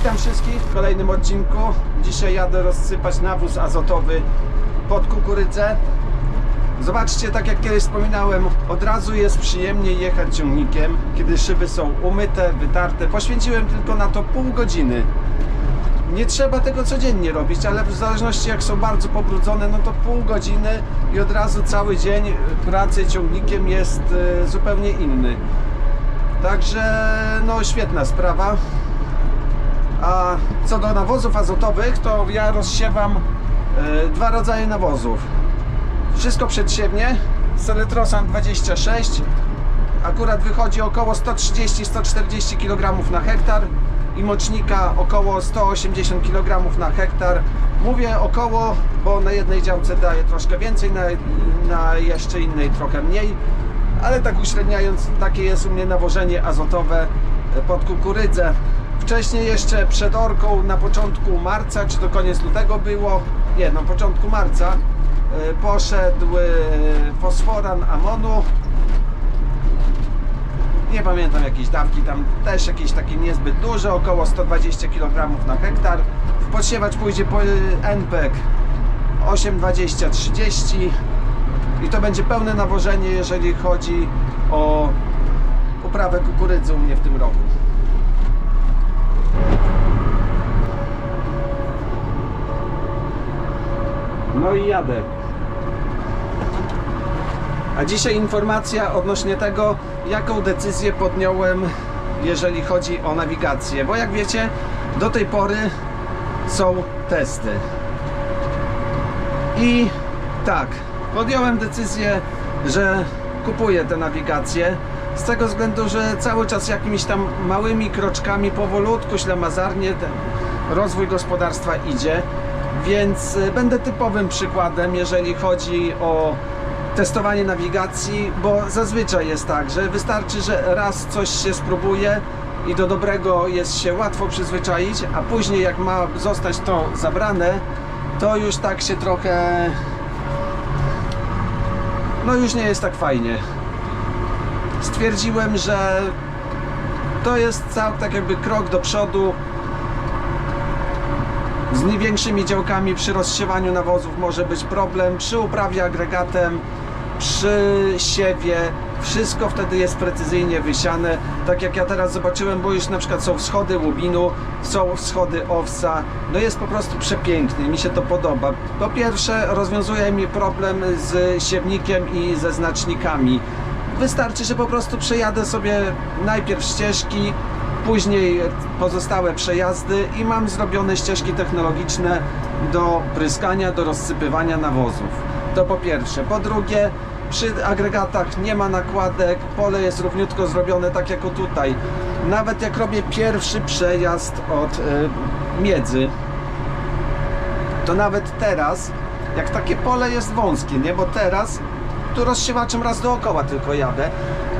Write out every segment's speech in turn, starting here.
wszystkich w kolejnym odcinku. Dzisiaj jadę rozsypać nawóz azotowy pod kukurydzę. Zobaczcie, tak jak kiedyś wspominałem, od razu jest przyjemnie jechać ciągnikiem, kiedy szyby są umyte, wytarte. Poświęciłem tylko na to pół godziny. Nie trzeba tego codziennie robić, ale w zależności jak są bardzo pobrudzone, no to pół godziny i od razu cały dzień pracy ciągnikiem jest e, zupełnie inny. Także no świetna sprawa. A co do nawozów azotowych, to ja rozsiewam e, dwa rodzaje nawozów. Wszystko przedsiewnie, Seletrosan 26, akurat wychodzi około 130-140 kg na hektar i mocznika około 180 kg na hektar. Mówię około, bo na jednej działce daje troszkę więcej, na, na jeszcze innej trochę mniej, ale tak uśredniając, takie jest u mnie nawożenie azotowe pod kukurydzę. Wcześniej jeszcze przed orką na początku marca, czy to koniec lutego było, nie, na początku marca e, poszedł e, fosforan amonu nie pamiętam jakieś dawki, tam też jakieś takie niezbyt duże, około 120 kg na hektar. W podsiewacz pójdzie po NPEG 8,20-30 i to będzie pełne nawożenie, jeżeli chodzi o uprawę kukurydzy u mnie w tym roku. No i jadę. A dzisiaj informacja odnośnie tego, jaką decyzję podjąłem, jeżeli chodzi o nawigację. Bo jak wiecie, do tej pory są testy. I tak, podjąłem decyzję, że kupuję tę nawigację. Z tego względu, że cały czas jakimiś tam małymi kroczkami, powolutku, ślamazarnie ten rozwój gospodarstwa idzie. Więc y, będę typowym przykładem, jeżeli chodzi o testowanie nawigacji, bo zazwyczaj jest tak, że wystarczy, że raz coś się spróbuje i do dobrego jest się łatwo przyzwyczaić, a później jak ma zostać to zabrane, to już tak się trochę no już nie jest tak fajnie. Stwierdziłem, że to jest cały tak jakby krok do przodu. Z największymi działkami przy rozsiewaniu nawozów może być problem, przy uprawie agregatem, przy siewie, wszystko wtedy jest precyzyjnie wysiane. Tak jak ja teraz zobaczyłem, bo już na przykład są wschody łubinu, są wschody owsa, no jest po prostu przepięknie, mi się to podoba. Po pierwsze rozwiązuje mi problem z siewnikiem i ze znacznikami. Wystarczy, że po prostu przejadę sobie najpierw ścieżki, później pozostałe przejazdy i mam zrobione ścieżki technologiczne do pryskania, do rozsypywania nawozów. To po pierwsze. Po drugie, przy agregatach nie ma nakładek, pole jest równiutko zrobione tak jak tutaj. Nawet jak robię pierwszy przejazd od y, miedzy, to nawet teraz, jak takie pole jest wąskie, nie? Bo teraz tu rozsiewaczem raz dookoła tylko jadę,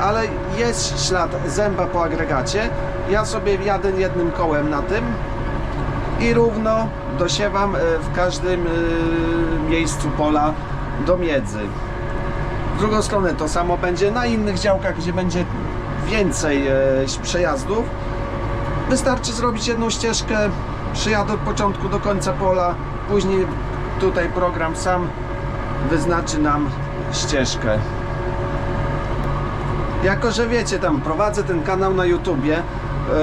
ale jest ślad zęba po agregacie. Ja sobie jadę jednym kołem na tym i równo dosiewam e, w każdym e, miejscu pola do miedzy. W drugą stronę to samo będzie na innych działkach, gdzie będzie więcej e, przejazdów. Wystarczy zrobić jedną ścieżkę, przyjadę od początku do końca pola, później tutaj program sam wyznaczy nam ścieżkę. Jako, że wiecie, tam prowadzę ten kanał na YouTubie,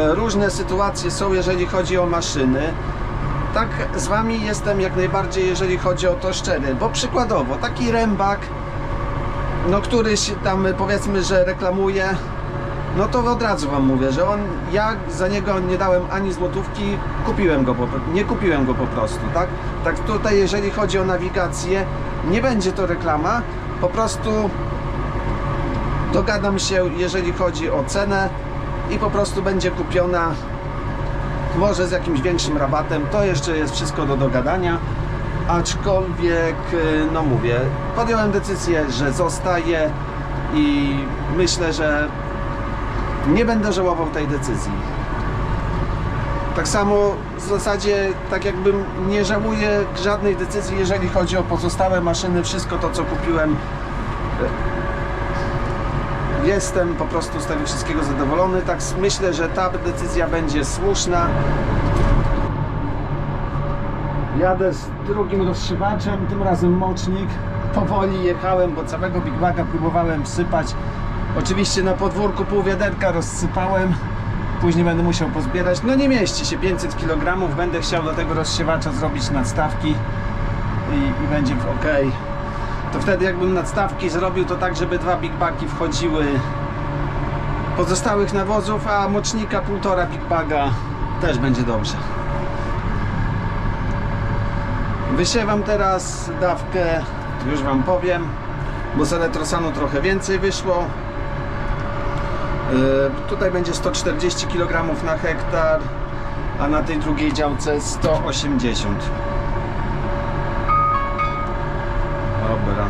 różne sytuacje są, jeżeli chodzi o maszyny. Tak z Wami jestem jak najbardziej, jeżeli chodzi o to szczery, bo przykładowo, taki rębak, no któryś tam powiedzmy, że reklamuje, no to od razu Wam mówię, że on, ja za niego nie dałem ani złotówki, kupiłem go, po, nie kupiłem go po prostu, tak? Tak tutaj, jeżeli chodzi o nawigację, nie będzie to reklama, po prostu dogadam się, jeżeli chodzi o cenę i po prostu będzie kupiona może z jakimś większym rabatem, to jeszcze jest wszystko do dogadania, aczkolwiek, y, no mówię, podjąłem decyzję, że zostaję i myślę, że nie będę żałował tej decyzji. Tak samo w zasadzie, tak jakbym nie żałuję żadnej decyzji, jeżeli chodzi o pozostałe maszyny, wszystko to co kupiłem. Jestem po prostu z tego wszystkiego zadowolony. Tak myślę, że ta decyzja będzie słuszna Jadę z drugim rozszywaczem, tym razem mocznik. Powoli jechałem, bo całego Big Baga próbowałem wsypać. Oczywiście na podwórku pół wiaderka rozsypałem. Później będę musiał pozbierać. No nie mieści się 500 kg. Będę chciał do tego rozsiewacza zrobić nadstawki i, i będzie ok. To wtedy jakbym nadstawki zrobił to tak, żeby dwa Big Bagi wchodziły pozostałych nawozów, a mocznika półtora Big Baga też będzie dobrze. Wysiewam teraz dawkę, już Wam powiem, bo z Eletrosanu trochę więcej wyszło. Yy, tutaj będzie 140 kg na hektar, a na tej drugiej działce 180. Dobra.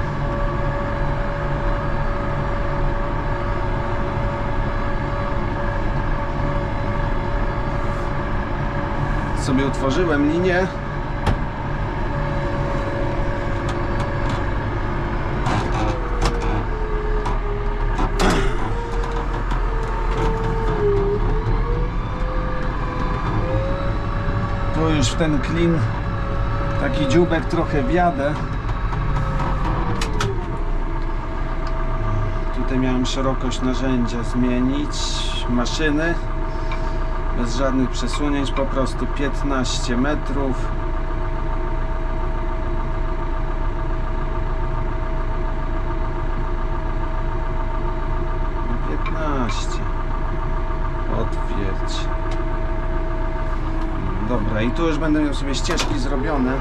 Sobie utworzyłem linię. Tu już w ten klin taki dziubek trochę wjadę. Tutaj miałem szerokość narzędzia zmienić, maszyny bez żadnych przesunięć, po prostu 15 metrów. Piętnaście. Otwierdź. Dobra, i tu już będę miał sobie ścieżki zrobione.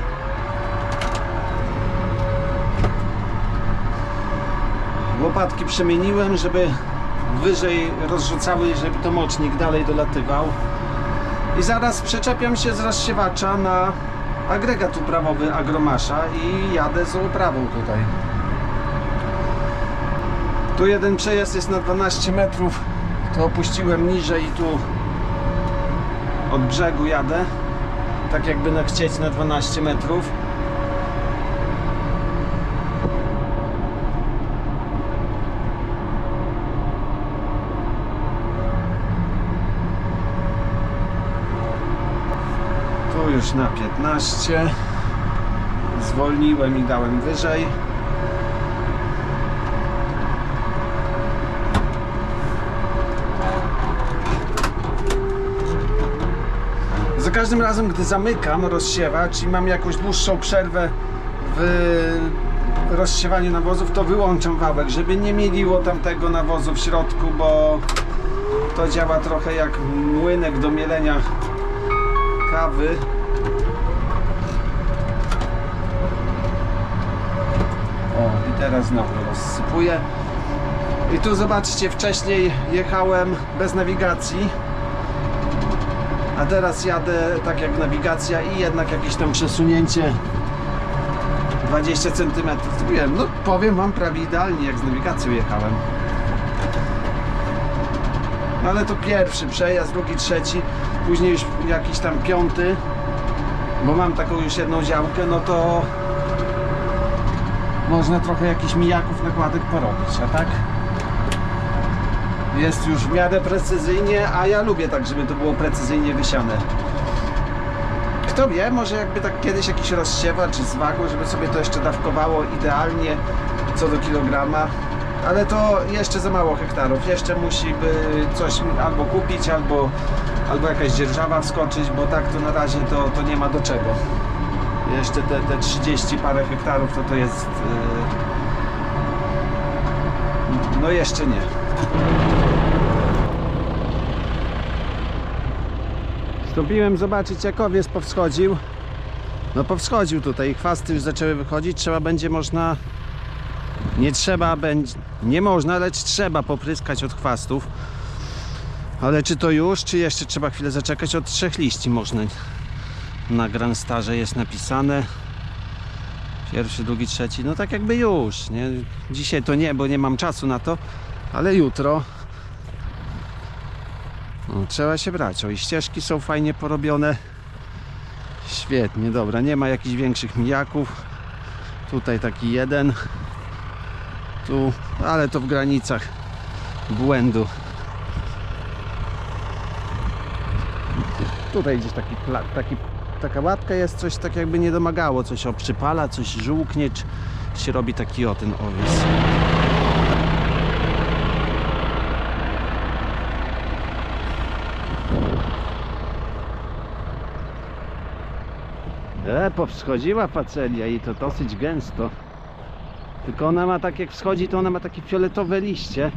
Łopatki przemieniłem, żeby wyżej rozrzucały, żeby to mocznik dalej dolatywał. I zaraz przeczepiam się z rozsiewacza na agregat uprawowy Agromasza i jadę z uprawą tutaj. Tu jeden przejazd jest na 12 metrów, to opuściłem niżej i tu od brzegu jadę. Tak jakby na chcieć na 12 metrów. Tu już na 15. Zwolniłem i dałem wyżej. Za każdym razem, gdy zamykam rozsiewacz i mam jakąś dłuższą przerwę w rozsiewaniu nawozów, to wyłączam wałek, żeby nie mieliło tam tego nawozu w środku, bo to działa trochę jak młynek do mielenia kawy. O, i teraz znowu rozsypuję. I tu zobaczcie, wcześniej jechałem bez nawigacji, a teraz jadę tak jak nawigacja i jednak jakieś tam przesunięcie 20 cm zrobiłem. No powiem wam prawie idealnie jak z nawigacją jechałem. No ale to pierwszy przejazd, drugi, trzeci, później już jakiś tam piąty, bo mam taką już jedną działkę, no to można trochę jakichś mijaków nakładek porobić, a tak jest już w miarę precyzyjnie, a ja lubię tak, żeby to było precyzyjnie wysiane. Kto wie, może jakby tak kiedyś jakiś rozsiewacz z wagą, żeby sobie to jeszcze dawkowało idealnie co do kilograma. Ale to jeszcze za mało hektarów. Jeszcze musi coś albo kupić, albo, albo jakaś dzierżawa wskoczyć, bo tak to na razie to, to nie ma do czego. Jeszcze te, te 30 parę hektarów to to jest... Yy... No jeszcze nie. Wstąpiłem zobaczyć jak owiec powschodził. No powschodził tutaj, chwasty już zaczęły wychodzić, trzeba będzie można... Nie trzeba będzie... Nie można, lecz trzeba popryskać od chwastów. Ale czy to już, czy jeszcze trzeba chwilę zaczekać? Od trzech liści można. Na Grand Starze jest napisane. Pierwszy, drugi, trzeci, no tak jakby już, nie? Dzisiaj to nie, bo nie mam czasu na to, ale jutro no, trzeba się brać. O, i ścieżki są fajnie porobione. Świetnie, dobra, nie ma jakichś większych mijaków. Tutaj taki jeden. Tu, ale to w granicach błędu. Tutaj gdzieś taki, taki taka łatka jest, coś tak jakby nie domagało, coś oprzypala, coś żółknie, czy się robi taki o ten owies. E, powschodziła facelia i to dosyć gęsto. Tylko ona ma tak jak wschodzi, to ona ma takie fioletowe liście.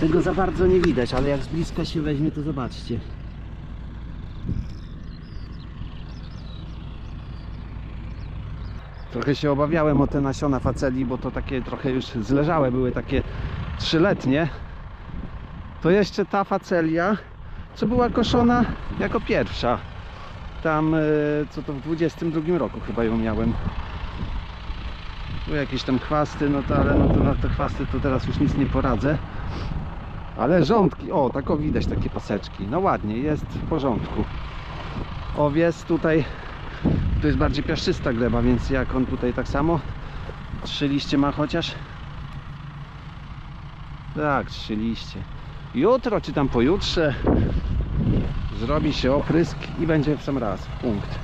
Tego za bardzo nie widać, ale jak z bliska się weźmie, to zobaczcie. Trochę się obawiałem o te nasiona faceli, bo to takie trochę już zleżałe były, takie trzyletnie. To jeszcze ta facelia, co była koszona jako pierwsza. Tam, e, co to w 22 roku chyba ją miałem. Tu jakieś tam chwasty, no to ale no to na te chwasty to teraz już nic nie poradzę. Ale rządki, o, tak o widać takie paseczki. No ładnie, jest w porządku. Owies tutaj, to jest bardziej piaszczysta gleba, więc jak on tutaj tak samo, trzy liście ma chociaż. Tak, trzy liście. Jutro czy tam pojutrze zrobi się oprysk i będzie w sam raz. Punkt.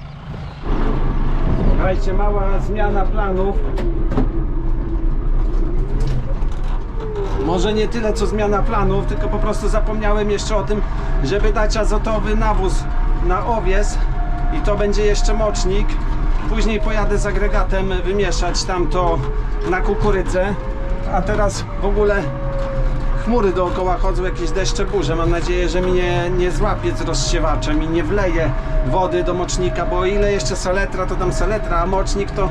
Słuchajcie, mała zmiana planów. Może nie tyle co zmiana planów, tylko po prostu zapomniałem jeszcze o tym, żeby dać azotowy nawóz na owies i to będzie jeszcze mocznik. Później pojadę z agregatem wymieszać tamto na kukurydzę. A teraz w ogóle chmury dookoła chodzą, jakieś deszcze, burze. Mam nadzieję, że mnie nie złapie z rozsiewaczem i nie wleje wody do mocznika, bo ile jeszcze saletra, to tam saletra, a mocznik to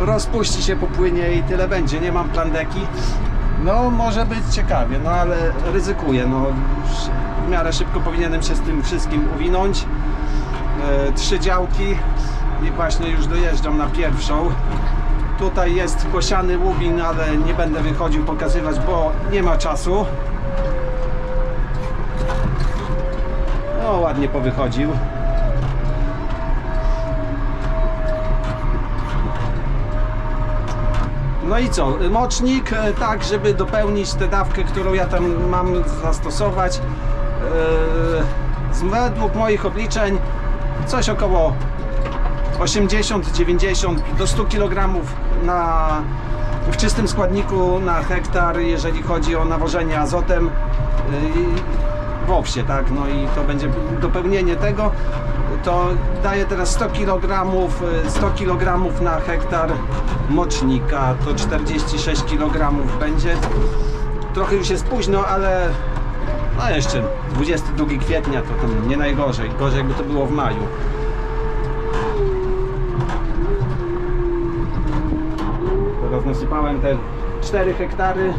rozpuści się, popłynie i tyle będzie. Nie mam plandeki. No, może być ciekawie, no ale ryzykuję. No, w miarę szybko powinienem się z tym wszystkim uwinąć. E, trzy działki i właśnie już dojeżdżam na pierwszą. Tutaj jest posiany łubin, ale nie będę wychodził pokazywać, bo nie ma czasu. No ładnie powychodził. No i co? Mocznik, e, tak, żeby dopełnić tę dawkę, którą ja tam mam zastosować. Z- Według moich obliczeń coś około 80-90 do 100 kg na, w czystym składniku na hektar, jeżeli chodzi o nawożenie azotem yy, w owsie, tak? No i to będzie dopełnienie tego. To daje teraz 100 kg, yy, 100 kg na hektar mocznika, to 46 kg będzie. Trochę już jest późno, ale no jeszcze 22 kwietnia to tam nie najgorzej. Gorzej jakby to było w maju. Teraz nasypałem te 4 hektary.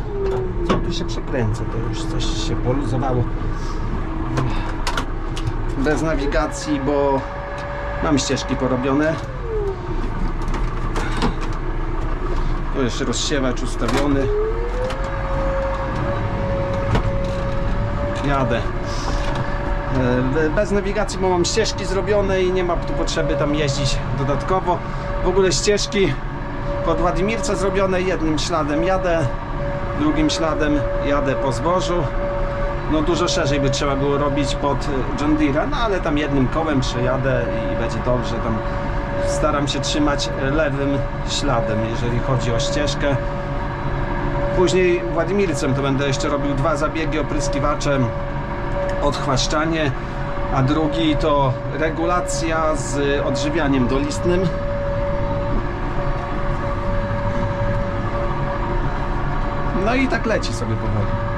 Co tu się przekręcę? To już coś się poluzowało. Bez nawigacji, bo mam ścieżki porobione. Tu jeszcze rozsiewacz ustawiony. Jadę. E, Bez nawigacji, bo mam ścieżki zrobione i nie ma tu potrzeby tam jeździć dodatkowo. W ogóle ścieżki pod Władimirce zrobione jednym śladem jadę, drugim śladem jadę po zbożu. No dużo szerzej by trzeba było robić pod John Deere, no ale tam jednym kołem przejadę i będzie dobrze. Tam staram się trzymać lewym śladem, jeżeli chodzi o ścieżkę. Później Władimircem to będę jeszcze robił dwa zabiegi opryskiwaczem, odchwaszczanie, a drugi to regulacja z odżywianiem dolistnym. No i tak leci sobie powoli.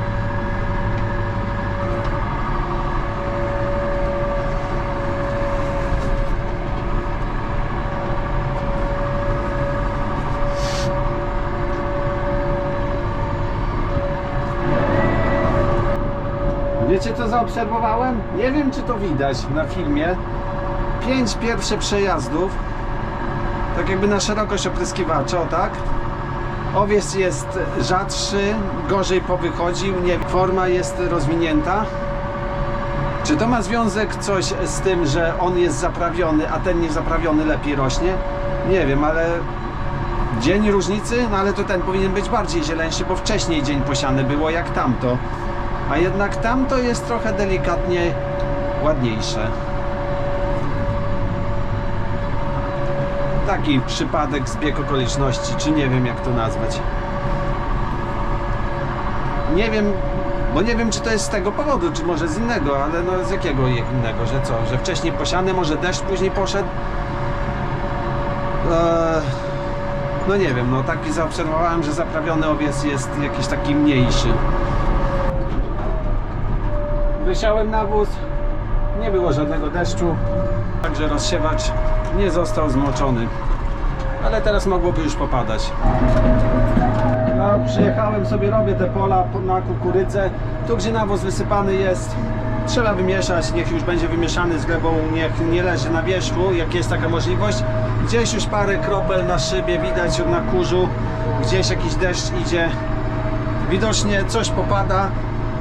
Wiecie co zaobserwowałem? Nie wiem czy to widać na filmie. Pięć pierwsze przejazdów. Tak jakby na szerokość opryskiwacza, o tak? Owiec jest rzadszy, gorzej powychodził, nie, forma jest rozwinięta. Czy to ma związek coś z tym, że on jest zaprawiony, a ten niezaprawiony lepiej rośnie? Nie wiem, ale dzień różnicy, no ale to ten powinien być bardziej zieleńszy, bo wcześniej dzień posiany było jak tamto. A jednak tamto jest trochę delikatnie ładniejsze. taki przypadek, zbieg okoliczności, czy nie wiem jak to nazwać. Nie wiem, bo nie wiem czy to jest z tego powodu, czy może z innego, ale no z jakiego innego, że co, że wcześniej posiany, może deszcz później poszedł? Eee, no nie wiem, no taki zaobserwowałem, że zaprawiony owiec jest jakiś taki mniejszy. Wysiałem nawóz, nie było żadnego deszczu, także rozsiewacz nie został zmoczony. Ale teraz mogłoby już popadać. Ja przyjechałem sobie, robię te pola po- na kukurydzę. Tu gdzie nawóz wysypany jest, trzeba wymieszać, niech już będzie wymieszany z glebą, niech nie leży na wierzchu, jak jest taka możliwość. Gdzieś już parę kropel na szybie widać na kurzu, gdzieś jakiś deszcz idzie. Widocznie coś popada.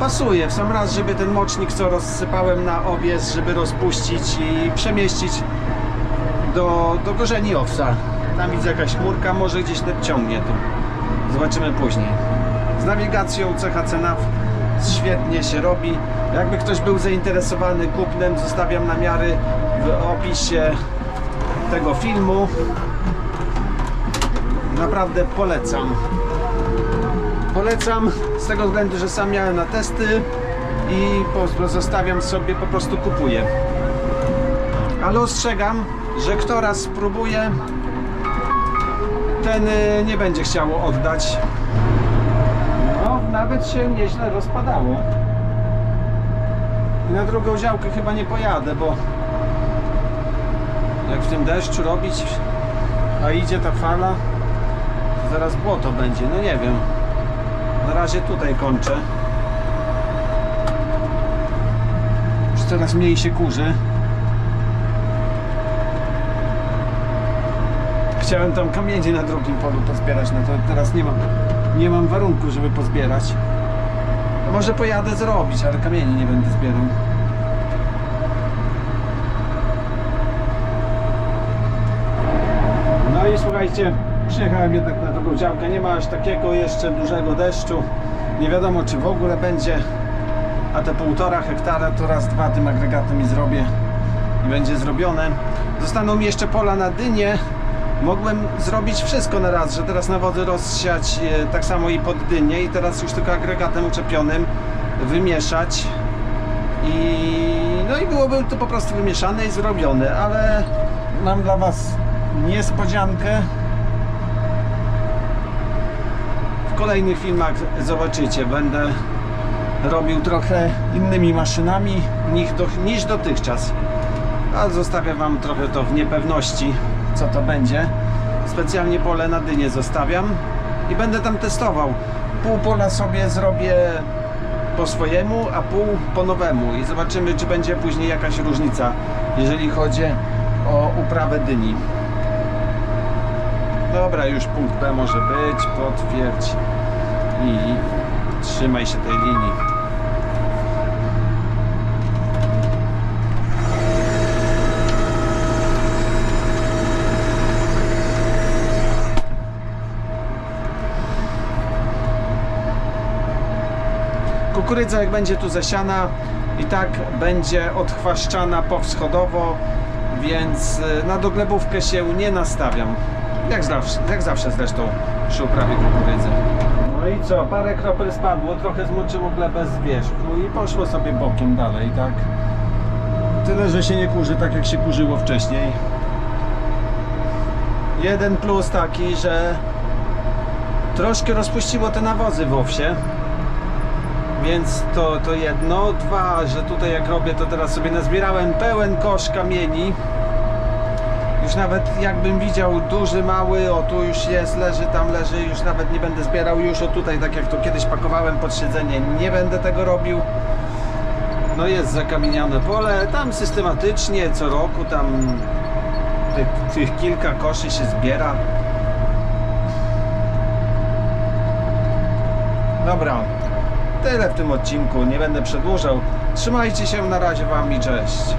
Pasuje w sam raz, żeby ten mocznik, co rozsypałem na owiec, żeby rozpuścić i przemieścić do, do korzeni owsa. Tam widzę jakaś chmurka, może gdzieś ciągnie tu. Zobaczymy później. Z nawigacją CHC NAV świetnie się robi. Jakby ktoś był zainteresowany kupnem, zostawiam namiary w opisie tego filmu. Naprawdę polecam. Polecam z tego względu, że sam miałem na testy i zostawiam sobie, po prostu kupuję. Ale ostrzegam, że kto raz spróbuje, ten y, nie będzie chciało oddać. No, nawet się nieźle rozpadało. I na drugą działkę chyba nie pojadę, bo jak w tym deszczu robić, a idzie ta fala, to zaraz błoto będzie, no nie wiem. Na razie tutaj kończę. Już coraz mniej się kurzy. Chciałem tam kamienie na drugim polu pozbierać, no to teraz nie mam, nie mam warunku, żeby pozbierać. Może pojadę zrobić, ale kamieni nie będę zbierał. No i słuchajcie, przyjechałem jednak na drugą działkę. Nie ma aż takiego jeszcze dużego deszczu. Nie wiadomo, czy w ogóle będzie. A te półtora hektara to raz, dwa tym agregatem i zrobię. I będzie zrobione. Zostaną mi jeszcze pola na dynie. Mogłem zrobić wszystko na raz, że teraz nawozy rozsiać e, tak samo i pod dynię i teraz już tylko agregatem uczepionym wymieszać i no i byłoby to po prostu wymieszane i zrobione, ale mam dla Was niespodziankę. W kolejnych filmach zobaczycie, będę robił trochę innymi maszynami niż, do, niż dotychczas. A zostawię Wam trochę to w niepewności, co to będzie. Specjalnie pole na dynie zostawiam i będę tam testował. Pół pola sobie zrobię po swojemu, a pół po nowemu i zobaczymy, czy będzie później jakaś różnica, jeżeli chodzi o uprawę dyni. Dobra, już punkt B może być, potwierdź i trzymaj się tej linii. Kukurydza jak będzie tu zasiana i tak będzie odchwaszczana powschodowo, więc y, na doglebówkę się nie nastawiam. Jak zawsze, jak zawsze zresztą przy uprawie kukurydzy. No i co, parę kropel spadło, trochę zmoczyło glebę z wierzchu i poszło sobie bokiem dalej, tak? Tyle, że się nie kurzy tak jak się kurzyło wcześniej. Jeden plus taki, że troszkę rozpuściło te nawozy w owsie. Więc to, to jedno. Dwa, że tutaj jak robię, to teraz sobie nazbierałem pełen kosz kamieni. Już nawet jakbym widział duży, mały, o tu już jest, leży, tam leży, już nawet nie będę zbierał. Już o tutaj, tak jak to kiedyś pakowałem pod siedzenie, nie będę tego robił. No jest zakamieniane pole, tam systematycznie co roku tam tych, tych kilka koszy się zbiera. Dobra, tyle w tym odcinku, nie będę przedłużał. Trzymajcie się, na razie Wam i cześć.